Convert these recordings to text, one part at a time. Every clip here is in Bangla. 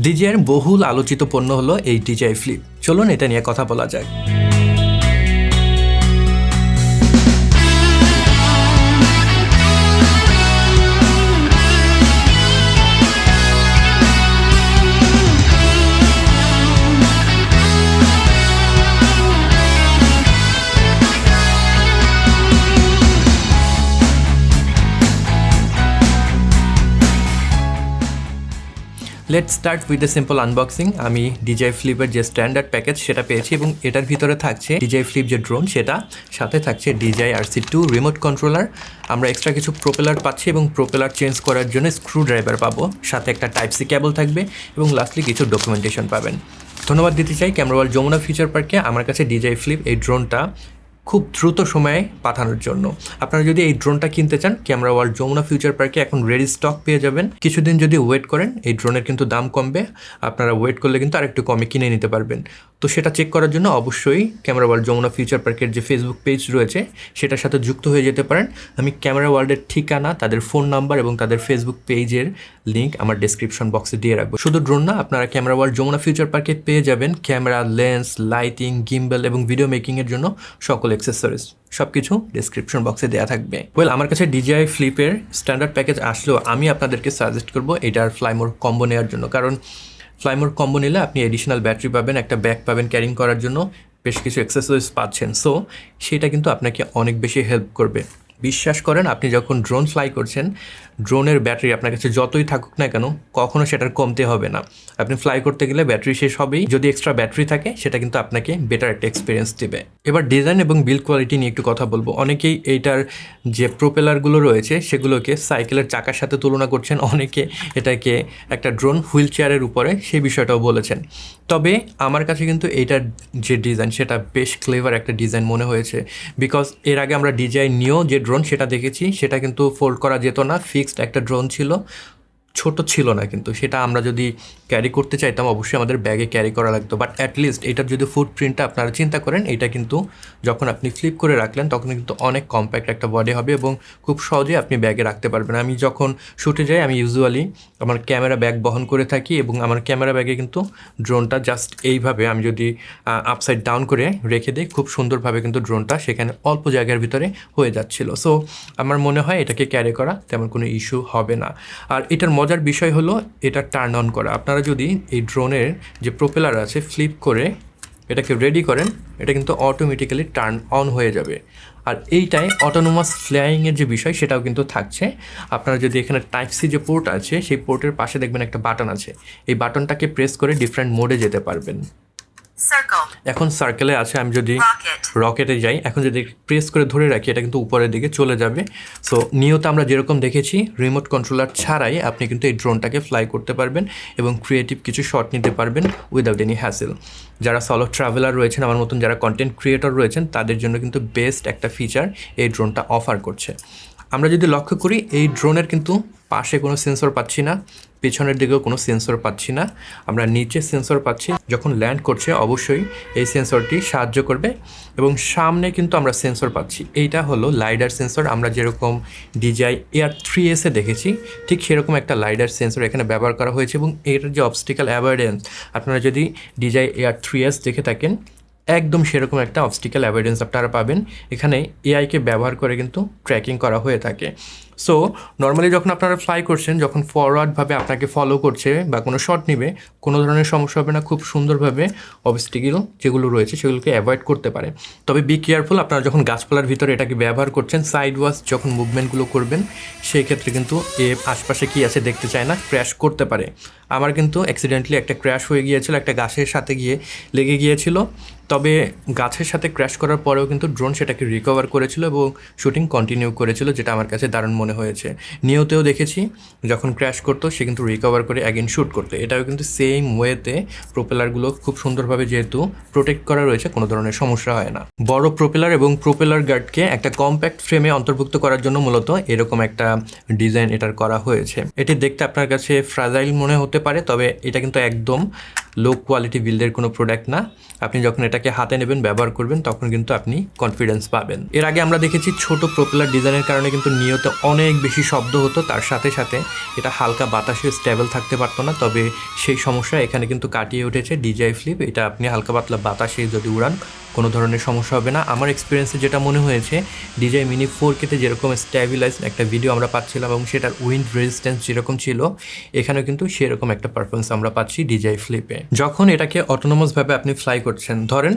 ডিজিআইয়ের বহুল আলোচিত পণ্য হলো এই ডিজিআই ফ্লিপ। চলুন এটা নিয়ে কথা বলা যাক। Let start with a simple unboxing আমি ডিজাই ফ্লিপের যে স্ট্যান্ডার্ড প্যাকেজ সেটা পেয়েছি এবং এটার ভিতরে থাকছে ডিজাই ফ্লিপ যে ড্রোন সেটা সাথে থাকছে DJI R C two remote controller আমরা এক্সট্রা কিছু প্রোপেলার পাচ্ছি এবং প্রোপেলার চেঞ্জ করার জন্য স্ক্রু ড্রাইভার পাবো। সাথে একটা টাইপ সি কেবল থাকবে এবং লাস্টলি কিছু ডকুমেন্টেশন পাবেন। ধন্যবাদ দিতে চাই ক্যামেরাওয়াল যমুনা ফিচার পার্কে আমার কাছে ডিজাই ফ্লিপ এই ড্রোনটা খুব দ্রুত সময়ে পাঠানোর জন্য। আপনারা যদি এই ড্রোনটা কিনতে চান ক্যামেরা ওয়ার্ল্ড যমুনা ফিউচার পার্কে এখন রেডি স্টক পেয়ে যাবেন। কিছুদিন যদি ওয়েট করেন, এই ড্রোনের কিন্তু দাম কমবে। আপনারা ওয়েট করলে কিন্তু আরেকটু কমে কিনে নিতে পারবেন। তো সেটা চেক করার জন্য অবশ্যই ক্যামেরা ওয়ার্ল্ড যমুনা ফিউচার পার্কের যে ফেসবুক পেজ রয়েছে, সেটার সাথে যুক্ত হয়ে যেতে পারেন। আমি ক্যামেরা ওয়ার্ল্ডের ঠিকানা, তাদের ফোন নাম্বার এবং তাদের ফেসবুক পেজের লিঙ্ক আমার ডেসক্রিপশন বক্সে দিয়ে রাখব। শুধু ড্রোন না, আপনারা ক্যামেরা ওয়ার্ল্ড যমুনা ফিউচার পার্কে পেয়ে যাবেন। ক্যামেরা লেন্স লাইটিং গিম্বেল এবং ভিডিও মেকিংয়ের জন্য সকল অ্যাক্সেসরিজ সব কিছু ডিসক্রিপশন বক্সে দেওয়া থাকবে। ওয়েল আমার কাছে ডিজিআই ফ্লিপের স্ট্যান্ডার্ড প্যাকেজ আসলেও আমি আপনাদেরকে সাজেস্ট করব এটার ফ্লাইমোর কম্বো নেওয়ার জন্য। কারণ ফ্লাইমোর কম্বো নিলে আপনি এডিশনাল ব্যাটারি পাবেন, একটা ব্যাগ পাবেন ক্যারিং করার জন্য, বেশ কিছু এক্সেসরিজ পাচ্ছেন। সো সেটা কিন্তু আপনাকে অনেক বেশি হেল্প করবে। বিশ্বাস করেন, আপনি যখন ড্রোন ফ্লাই করছেন ড্রোনের ব্যাটারি আপনার কাছে যতই থাকুক না কেন, কখনো সেটার কমতে হবে না। আপনি ফ্লাই করতে গেলে ব্যাটারি শেষ হবেই। যদি এক্সট্রা ব্যাটারি থাকে, সেটা কিন্তু আপনাকে বেটার একটা এক্সপিরিয়েন্স দেবে। এবার ডিজাইন এবং বিল্ড কোয়ালিটি নিয়ে একটু কথা বলব। অনেকেই এইটার যে প্রোপেলারগুলো রয়েছে, সেগুলোকে সাইকেলের চাকার সাথে তুলনা করছেন। অনেকে এটাকে একটা ড্রোন হুইল চেয়ারের উপরে, সেই বিষয়টাও বলেছেন। তবে আমার কাছে কিন্তু এইটার যে ডিজাইন সেটা বেশ ক্লেভার একটা ডিজাইন মনে হয়েছে। বিকজ এর আগে আমরা ডিজাইন নিয়েও যে ড্রোন সেটা দেখেছি, সেটা কিন্তু ফোল্ড করা যেত না ফিক্সড একটা ড্রোন ছিল, ছোট ছিল না কিন্তু, সেটা আমরা যদি ক্যারি করতে চাইতাম, অবশ্যই আমাদের ব্যাগে ক্যারি করা লাগতো। বাট অ্যাটলিস্ট এটার যদি ফুটপ্রিন্টটা আপনারা চিন্তা করেন, এটা কিন্তু যখন আপনি ফ্লিপ করে রাখলেন, তখন কিন্তু অনেক কম্প্যাক্ট একটা বডি হবে এবং খুব সহজে আপনি ব্যাগে রাখতে পারবেন। আমি যখন শুটে যাই, আমি ইউজুয়ালি আমার ক্যামেরা ব্যাগ বহন করে থাকি এবং আমার ক্যামেরা ব্যাগে কিন্তু ড্রোনটা জাস্ট এইভাবে আমি যদি আপসাইড ডাউন করে রেখে দিই, খুব সুন্দরভাবে কিন্তু ড্রোনটা সেখানে অল্প জায়গার ভিতরে হয়ে যাচ্ছিল। সো আমার মনে হয় এটাকে ক্যারি করা তেমন কোনো ইস্যু হবে না। আর এটার মজার বিষয় হলো, এটা টার্ন অন করা। আপনারা যদি এই ড্রোনের যে প্রোপেলার আছে ফ্লিপ করে এটাকে রেডি করেন, এটা কিন্তু অটোমেটিক্যালি টার্ন অন হয়ে যাবে। আর এইটাই অটোনোমাস ফ্লাইংয়ের যে বিষয়, সেটাও কিন্তু থাকছে। আপনারা যদি এখানে টাইপ সি যে পোর্ট আছে, সেই পোর্টের পাশে দেখবেন একটা বাটন আছে। এই বাটনটাকে প্রেস করে ডিফারেন্ট মোডে যেতে পারবেন. এখন সার্কেলে আছে আমি যদি রকেটে যাই এখন যদি প্রেস করে ধরে রাখি এটা কিন্তু উপরের দিকে চলে যাবে। সো নিয়ত আমরা যেরকম দেখেছি রিমোট কন্ট্রোলার ছাড়াই আপনি কিন্তু এই ড্রোনটাকে ফ্লাই করতে পারবেন এবং ক্রিয়েটিভ কিছু শট নিতে পারবেন উইদাউট এনি হ্যাসেল যারা সলো ট্রাভেলার রয়েছেন আমার মতন যারা কন্টেন্ট ক্রিয়েটর রয়েছেন তাদের জন্য কিন্তু বেস্ট একটা ফিচার এই ড্রোনটা অফার করছে। আমরা যদি লক্ষ্য করি, এই ড্রোনের কিন্তু পাশে কোনো সেন্সর পাচ্ছি না, পেছনের দিকেও কোনো সেন্সর পাচ্ছি না। আমরা নিচে সেন্সর পাচ্ছি, যখন ল্যান্ড করছে, অবশ্যই এই সেন্সরটি সাহায্য করবে এবং সামনে কিন্তু আমরা সেন্সর পাচ্ছি। এইটা হলো লাইডার সেন্সর আমরা যেরকম ডিজাই এয়ার থ্রি এসে দেখেছি, ঠিক সেরকম একটা লাইডার সেন্সর এখানে ব্যবহার করা হয়েছে এবং এটার যে অবস্টিক্যাল অ্যাভয়েডেন্স আপনারা যদি ডিজাই এয়ার থ্রি এস দেখে থাকেন একদম সেরকম একটা অবস্টিক্যাল অ্যাভয়েডেন্স আপনারা পাবেন। এখানে এআইকে ব্যবহার করে কিন্তু ট্র্যাকিং করা হয়ে থাকে। সো নর্মালি যখন আপনারা ফ্লাই করছেন, যখন ফরওয়ার্ডভাবে আপনাকে ফলো করছে বা কোনো শট নেবে, কোনো ধরনের সমস্যা হবে না, খুব সুন্দরভাবে অবস্টিক্যাল যেগুলো রয়েছে সেগুলোকে অ্যাভয়েড করতে পারে। তবে বি কেয়ারফুল আপনারা যখন গাছপালার ভিতরে এটাকে ব্যবহার করছেন সাইড ওয়াশ যখন মুভমেন্টগুলো করবেন সেই ক্ষেত্রে কিন্তু এ আশপাশে কী আছে দেখতে চায় না ক্র্যাশ করতে পারে। আমার কিন্তু অ্যাক্সিডেন্টলি একটা ক্র্যাশ হয়ে গিয়েছিল, একটা গাছের সাথে গিয়ে লেগে গিয়েছিল। তবে গাছের সাথে ক্র্যাশ করার পরেও কিন্তু ড্রোন সেটাকে রিকভার করেছিল এবং শুটিং কন্টিনিউ করেছিল, যেটা আমার কাছে দারুণ মনে হয়েছে। নিয়তেও দেখেছি, যখন ক্র্যাশ করতো, সে কিন্তু রিকভার করে অ্যাগেন শ্যুট করতো। এটাও কিন্তু সেম ওয়েতে প্রোপেলারগুলো খুব সুন্দরভাবে যেহেতু প্রোটেক্ট করা রয়েছে, কোনো ধরনের সমস্যা হয় না। বড় প্রোপেলার এবং প্রোপেলার গার্ডকে একটা কম্প্যাক্ট ফ্রেমে অন্তর্ভুক্ত করার জন্য মূলত এরকম একটা ডিজাইন এটার করা হয়েছে। এটি দেখতে আপনার কাছে ফ্রাজাইল মনে হতে পারে, তবে এটা কিন্তু একদম লো কোয়ালিটি বিল্ডের কোনো প্রোডাক্ট না, আপনি যখন এটাকে হাতে নেবেন, ব্যবহার করবেন, তখন কিন্তু আপনি কনফিডেন্স পাবেন। এর আগে আমরা দেখেছি ছোট প্রপেলার ডিজাইনের কারণে কিন্তু নিয়তে অনেক বেশি শব্দ হতো, তার সাথে সাথে এটা হালকা বাতাসে স্টেবল থাকতে পারতো না, তবে সেই সমস্যা এখানে কিন্তু কাটিয়ে উঠেছে। ডিজাই ফ্লিপ এটা আপনি হালকা পাতলা বাতাসে যদি উড়ান, কোনো ধরনের সমস্যা হবে না। আমার এক্সপিরিয়েন্সে যেটা মনে হয়েছে ডিজাই মিনি ফোর কেতে যেরকম স্ট্যাবিলাইজ একটা ভিডিও আমরা পাচ্ছিলাম এবং সেটার উইন্ড রেজিস্ট্যান্স যেরকম ছিল, এখানেও কিন্তু সেরকম একটা পারফরমেন্স আমরা পাচ্ছি ডিজাই ফ্লিপে যখন এটাকে অটোনোমাসভাবে আপনি ফ্লাই করছেন, ধরেন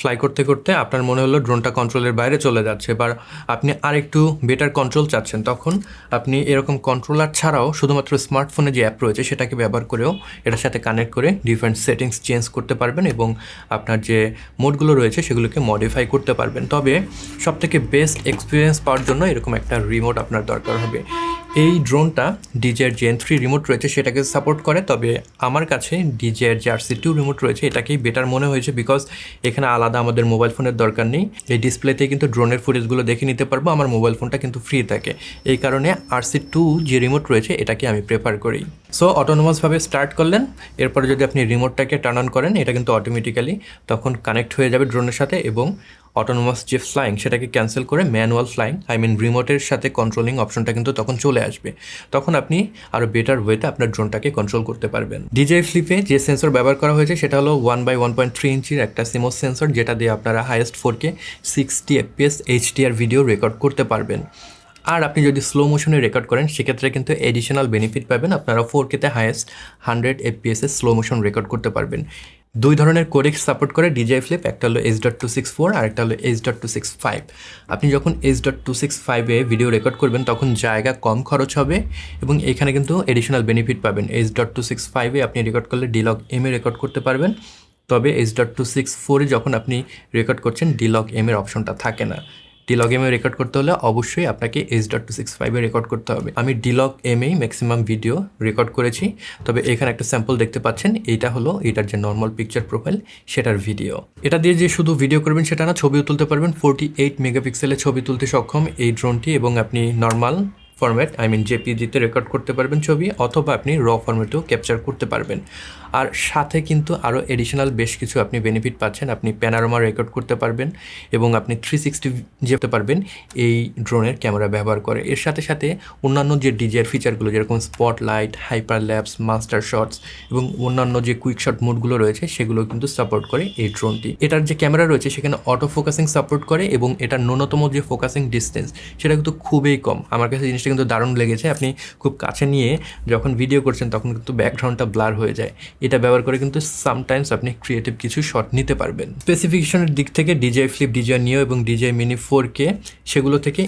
ফ্লাই করতে করতে আপনার মনে হলো ড্রোনটা কন্ট্রোলের বাইরে চলে যাচ্ছে, বা আপনি আর একটু বেটার কন্ট্রোল চাচ্ছেন, তখন আপনি এরকম কন্ট্রোলার ছাড়াও শুধুমাত্র স্মার্টফোনে যে অ্যাপ রয়েছে, সেটাকে ব্যবহার করেও এটার সাথে কানেক্ট করে ডিফারেন্ট সেটিংস চেঞ্জ করতে পারবেন এবং আপনার যে মোডগুলো রয়েছে, সেগুলোকে মডিফাই করতে পারবেন। তবে সবথেকে বেস্ট এক্সপিরিয়েন্স পাওয়ার জন্য এরকম একটা রিমোট আপনার দরকার হবে। এই ড্রোনটা ডিজের এন থ্রি রিমোট রয়েছে, সেটাকে সাপোর্ট করে। তবে আমার কাছে ডিজের যে আর সি টু রিমোট রয়েছে, এটাকেই বেটার মনে হয়েছে বিকজ এখানে আলাদা আমাদের মোবাইল ফোনের দরকার নেই। এই ডিসপ্লেতে কিন্তু ড্রোনের ফুটেজগুলো দেখে নিতে পারব, আমার মোবাইল ফোনটা কিন্তু ফ্রি থাকে। এই কারণে আর সি টু যে রিমোট রয়েছে, এটাকে আমি প্রেফার করি। সো অটোনোমাসভাবে স্টার্ট করলেন। এরপরে যদি আপনি রিমোটটাকে টার্ন অন করেন, এটা কিন্তু অটোমেটিক্যালি তখন কানেক্ট হয়ে যাবে ড্রোনের সাথে এবং অটোনোমাস যে ফ্লাইং সেটাকে ক্যান্সেল করে ম্যানুয়াল ফ্লাইং আই মিন রিমোটের সাথে কন্ট্রোলিং অপশনটা কিন্তু তখন চলে আসবে। তখন আপনি আরও বেটার ওয়েতে আপনার ড্রোনটাকে কন্ট্রোল করতে পারবেন। ডিজে ফ্লিপে যে সেন্সর ব্যবহার করা হয়েছে, সেটা হলো one by one point three ইঞ্চির একটা সিমোস সেন্সর যেটা দিয়ে আপনারা highest four K sixty FPS HDR video record করতে পারবেন। আর আপনি যদি স্লো মোশনে রেকর্ড করেন, সেক্ষেত্রে কিন্তু এডিশনাল বেনিফিট পাবেন, আপনারা ফোর কেতে হায়েস্ট হান্ড্রেড এফপিএসে স্লো মোশন রেকর্ড করতে পারবেন। দুই ধরনের কোডেক্স সাপোর্ট করে ডিজাই ফ্লিপ একটা হলো H dot two six four আর একটা হলো H dot two six five আপনি যখন এইচ ডট টু সিক্স ফাইভে ভিডিও রেকর্ড করবেন, তখন জায়গা কম খরচ হবে এবং এখানে কিন্তু এডিশনাল বেনিফিট পাবেন। এইচ ডট টু সিক্স ফাইভে আপনি রেকর্ড করলে ডিলগ এমে রেকর্ড করতে পারবেন। তবে এইচ ডট টু সিক্স ফোরে যখন আপনি রেকর্ড করছেন ডিলগ এম এর অপশনটা থাকে না। ডিলগ এম রেকর্ড করতে হলে অবশ্যই আপনাকে এইচ ডট টু সিক্স ফাইভে রেকর্ড করতে হবে। আমি ডিলগ এম এই ম্যাক্সিমাম ভিডিও রেকর্ড করেছি। তবে এখানে একটা স্যাম্পল দেখতে পাচ্ছেন। এইটা হলো, এটার যে নর্মাল পিকচার প্রোফাইল সেটার ভিডিও এটা দিয়ে যে শুধু ভিডিও করবেন সেটা না, ছবিও তুলতে পারবেন। ফোরটি এইট মেগাপিক্সেলের ছবি তুলতে সক্ষম এই ড্রোনটি এবং আপনি নর্মাল ফরম্যাট আই মিন জেপিজিতে রেকর্ড করতে পারবেন ছবি, অথবা আপনি র ফরম্যাটেও ক্যাপচার করতে পারবেন। আর সাথে কিন্তু আরও এডিশনাল বেশ কিছু আপনি বেনিফিট পাচ্ছেন। আপনি প্যানারোমা রেকর্ড করতে পারবেন এবং আপনি থ্রি সিক্সটি যেতে পারবেন, এই ড্রোনের ক্যামেরা ব্যবহার করে। এর সাথে সাথে অন্যান্য যে ডিজের ফিচারগুলো যেরকম spotlight hyperlapse master shots এবং অন্যান্য যে কুইক শট মোডগুলো রয়েছে, সেগুলো কিন্তু সাপোর্ট করে এই ড্রোনটি এটার যে ক্যামেরা রয়েছে, সেখানে অটো ফোকাসিং সাপোর্ট করে এবং এটার ন্যূনতম যে ফোকাসিং ডিস্টেন্স সেটা কিন্তু খুবই কম। আমার কাছে জিনিসটা কিন্তু দারুণ লেগেছে। আপনি খুব কাছে নিয়ে যখন ভিডিও করছেন, তখন কিন্তু ব্যাকগ্রাউন্ডটা ব্লার হয়ে যায়। এটা ব্যবহার করে কিন্তু সামটাইমস আপনি ক্রিয়েটিভ কিছু শট নিতে পারবেন। স্পেসিফিকেশনের দিক থেকে ডিজাই ফ্লিপ ডিজাই নিও এবং ডিজাই মিনি ফোর কে সেগুলো থেকে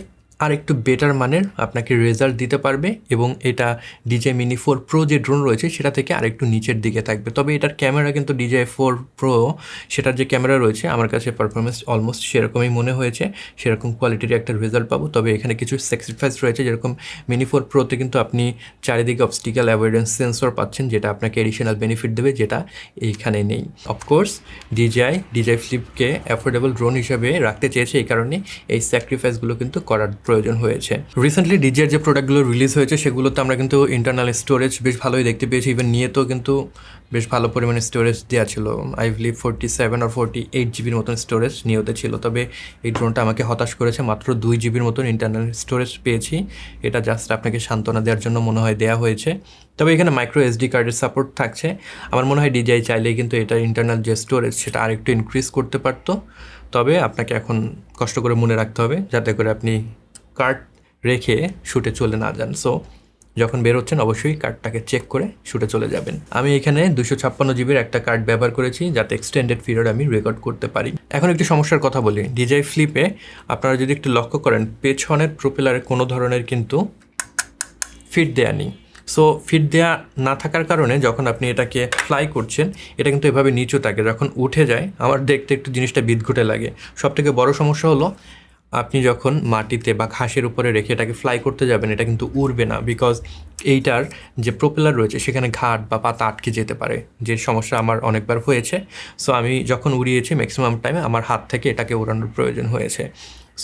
আর একটু বেটার মানের আপনাকে রেজাল্ট দিতে পারবে এবং এটা ডিজে মিনি ফোর প্রো যে ড্রোন রয়েছে সেটা থেকে আরেকটু নিচের দিকে থাকবে। তবে এটার ক্যামেরা কিন্তু ডিজে ফোর প্রো সেটার যে ক্যামেরা রয়েছে, আমার কাছে পারফরমেন্স অলমোস্ট সেরকমই মনে হয়েছে। সেরকম কোয়ালিটির একটা রেজাল্ট পাবো। তবে এখানে কিছু স্যাক্রিফাইস রয়েছে। যেরকম মিনি ফোর প্রোতে কিন্তু আপনি চারিদিকে অবস্টিক্যাল অ্যাভয়েডেন্স সেন্সর পাচ্ছেন, যেটা আপনাকে এডিশনাল বেনিফিট দেবে, যেটা এইখানে নেই। অফকোর্স ডিজাই ডিজাই ফ্লিপকে অ্যাফোর্ডেবল ড্রোন হিসেবে রাখতে চেয়েছে এই কারণে। এই স্যাক্রিফাইসগুলো কিন্তু করার প্রয়োজন হয়েছে। রিসেন্টলি ডিজের যে প্রোডাক্টগুলো রিলিজ হয়েছে, সেগুলোতে আমরা কিন্তু ইন্টারনাল স্টোরেজ বেশ ভালোই দেখতে পেয়েছি। ইভেন নিয়েতেও কিন্তু বেশ ভালো পরিমাণে স্টোরেজ দেওয়া ছিল। আই বিলিভ ফোরটি সেভেন আর ফোরটি এইট জিবির মতন স্টোরেজ নিয়েতে ছিল। তবে এই ড্রোনটা আমাকে হতাশ করেছে। মাত্র দুই জিবির মতন ইন্টারনাল স্টোরেজ পেয়েছি। এটা জাস্ট আপনাকে সান্ত্বনা দেওয়ার জন্য মনে হয় দেওয়া হয়েছে। তবে এখানে মাইক্রো এসডি কার্ডের সাপোর্ট থাকছে। আমার মনে হয় ডিজাই চাইলেই কিন্তু এটা ইন্টারনাল যে স্টোরেজ সেটা আরেকটু ইনক্রিজ করতে পারতো। তবে আপনাকে এখন কষ্ট করে মনে রাখতে হবে, যাতে করে আপনি কার্ড রেখে শুটে চলে না যান। সো যখন বেরোচ্ছেন অবশ্যই কার্ডটাকে চেক করে শুটে চলে যাবেন। আমি এখানে দুশো ছাপ্পান্ন জিবির একটা কার্ড ব্যবহার করেছি, যাতে এক্সটেন্ডেড পিরিয়ড আমি রেকর্ড করতে পারি। এখন একটি সমস্যার কথা বলি। ডিজাই ফ্লিপে আপনারা যদি একটু লক্ষ্য করেন, পেছনের প্রোপেলারে কোনো ধরনের কিন্তু ফিট দেয়া নেই। সো ফিট দেয়া না থাকার কারণে যখন আপনি এটাকে ফ্লাই করছেন, এটা কিন্তু এভাবে নিচু থাকে। যখন উঠে যায়, আমার দেখতে একটু জিনিসটা বিদঘুটে লাগে। সব থেকে বড় সমস্যা হলো আপনি যখন মাটিতে বা ঘাসের উপরে রেখে এটাকে ফ্লাই করতে যাবেন, এটা কিন্তু উড়বে না বিকজ এইটার যে প্রোপেলার রয়েছে, সেখানে ঘাট বা পাতা আটকে যেতে পারে, যে সমস্যা আমার অনেকবার হয়েছে। সো আমি যখন উড়িয়েছি ম্যাক্সিমাম টাইমে আমার হাত থেকে এটাকে উড়ানোর প্রয়োজন হয়েছে।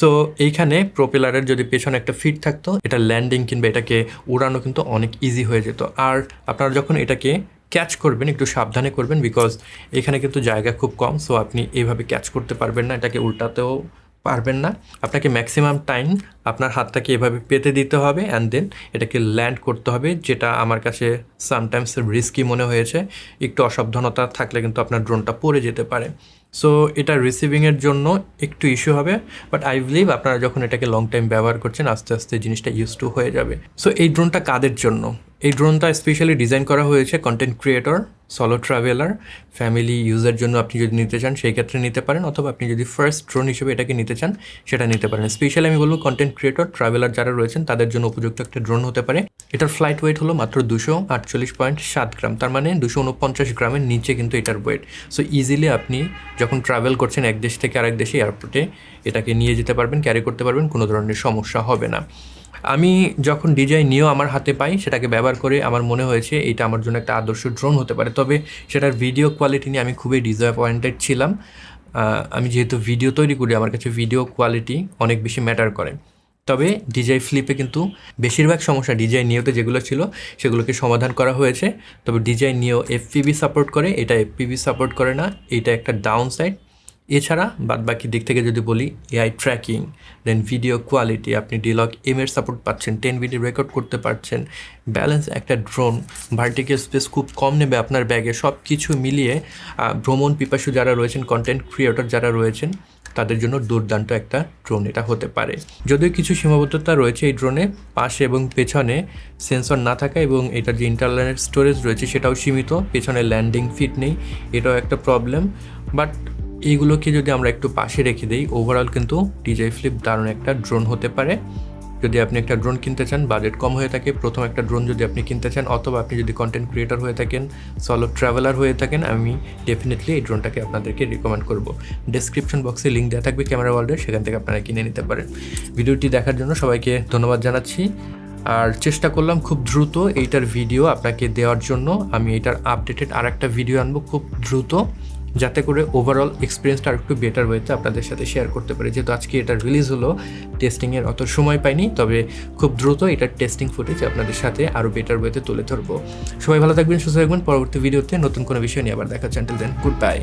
সো এইখানে প্রোপেলারের যদি পেছনে একটা ফিট থাকতো, এটা ল্যান্ডিং কিংবা এটাকে উড়ানো কিন্তু অনেক ইজি হয়ে যেত। আর আপনারা যখন এটাকে ক্যাচ করবেন, একটু সাবধানে করবেন বিকজ এখানে কিন্তু জায়গা খুব কম সো আপনি এইভাবে ক্যাচ করতে পারবেন না, এটাকে উল্টাতেও পারবেন না। আপনাকে ম্যাক্সিমাম টাইম আপনার হাতটাকে এভাবে পেতে দিতে হবে অ্যান্ড দেন এটাকে ল্যান্ড করতে হবে, যেটা আমার কাছে সামটাইমস রিস্কি মনে হয়েছে। একটু অসাবধানতা থাকলে কিন্তু আপনার ড্রোনটা পড়ে যেতে পারে। সো এটা রিসিভিংয়ের জন্য একটু ইস্যু হবে বাট আই বিলিভ আপনারা যখন এটাকে লং টাইম ব্যবহার করছেন, আস্তে আস্তে জিনিসটা ইউজ টু হয়ে যাবে। সো এই ড্রোনটা কাদের জন্য? এই ড্রোনটা স্পেশালি ডিজাইন করা হয়েছে content creator solo traveller family ইউজের জন্য আপনি যদি নিতে চান, সেই ক্ষেত্রে নিতে পারেন, অথবা আপনি যদি ফার্স্ট ড্রোন হিসেবে এটাকে নিতে চান, সেটা নিতে পারেন। স্পেশালি আমি বলব কন্টেন্ট ক্রিয়েটর ট্রাভেলার যারা রয়েছেন, তাদের জন্য উপযুক্ত একটা ড্রোন হতে পারে। এটার ফ্লাইট ওয়েট হলো মাত্র দুশো আটচল্লিশ পয়েন্ট সাত গ্রাম। তার মানে দুশো উনপঞ্চাশ গ্রামের নিচে কিন্তু এটার ওয়েট সো ইজিলি আপনি যখন ট্রাভেল করছেন এক দেশ থেকে আরেক দেশে এয়ারপোর্টে এটাকে নিয়ে যেতে পারবেন ক্যারি করতে পারবেন, কোনো ধরনের সমস্যা হবে না। আমি যখন ডিজাইন নিয়েও আমার হাতে পাই, সেটাকে ব্যবহার করে আমার মনে হয়েছে এটা আমার জন্য একটা আদর্শ ড্রোন হতে পারে। তবে সেটার ভিডিও কোয়ালিটি নিয়ে আমি খুবই ডিসঅ্যাপয়েন্টেড ছিলাম। আমি যেহেতু ভিডিও তৈরি করি, আমার কাছে ভিডিও কোয়ালিটি অনেক বেশি ম্যাটার করে। তবে ডিজাই ফ্লিপে কিন্তু বেশিরভাগ সমস্যা ডিজাই নিয়েতে যেগুলো ছিল, সেগুলোকে সমাধান করা হয়েছে। তবে ডিজাই নিয়েও এফপিবি সাপোর্ট করে, এটা এফপিবি সাপোর্ট করে না, এটা একটা ডাউন সাইড এছাড়া বাদ বাকি দিক থেকে যদি বলি AI tracking then video quality আপনি ডিলক এম এর সাপোর্ট পাচ্ছেন টেন ভিডিও রেকর্ড করতে পারছেন ব্যালেন্স একটা ড্রোন ভার্টিক্যাল স্পেস খুব কম নেবে আপনার ব্যাগে সব কিছু মিলিয়ে ভ্রমণ পিপাসু যারা রয়েছেন কন্টেন্ট ক্রিয়েটর যারা রয়েছেন, তাদের জন্য দুর্দান্ত একটা ড্রোন এটা হতে পারে। যদিও কিছু সীমাবদ্ধতা রয়েছে এই ড্রোনে পাশে এবং পেছনে সেন্সর না থাকা এবং এটার যে ইন্টারনাল স্টোরেজ রয়েছে সেটাও সীমিত, পেছনে ল্যান্ডিং ফিট নেই, এটাও একটা প্রবলেম বাট এইগুলোকে যদি আমরা একটু পাশে রেখে দিই ওভারঅল কিন্তু ডিজাই ফ্লিপ দারুণ একটা ড্রোন হতে পারে। যদি আপনি একটা ড্রোন কিনতে চান বাজেট কম হয়ে থাকে, প্রথম একটা ড্রোন যদি আপনি কিনতে চান, অথবা আপনি যদি কন্টেন্ট ক্রিয়েটর হয়ে থাকেন সলো ট্রাভেলার হয়ে থাকেন, আমি ডেফিনেটলি এই ড্রোনটাকে আপনাদেরকে রিকমেন্ড করব। ডেসক্রিপশন বক্সে লিঙ্ক দেওয়া থাকবে ক্যামেরা ওয়ার্ল্ডের সেখান থেকে আপনারা কিনে নিতে পারেন। ভিডিওটি দেখার জন্য সবাইকে ধন্যবাদ জানাচ্ছি। আর চেষ্টা করলাম খুব দ্রুত এইটার ভিডিও আপনাকে দেওয়ার জন্য। আমি এটার আপডেটেড আর একটা ভিডিও আনব খুব দ্রুত। যাতে করে ওভারঅল এক্সপিরিয়েন্সটা আর একটু বেটার ওয়েতে আপনাদের সাথে শেয়ার করতে পারি। যেহেতু আজকে এটা রিলিজ হলো টেস্টিংয়ের অত সময় পাইনি, তবে খুব দ্রুত এটার টেস্টিং ফুটেজ আপনাদের সাথে আরও বেটার ওয়েতে তুলে ধরবো। সবাই ভালো থাকবেন, সুস্থ থাকবেন। পরবর্তী ভিডিওতে নতুন কোনো বিষয় নিয়ে আবার দেখা চ্যানেল দেন গুড বাই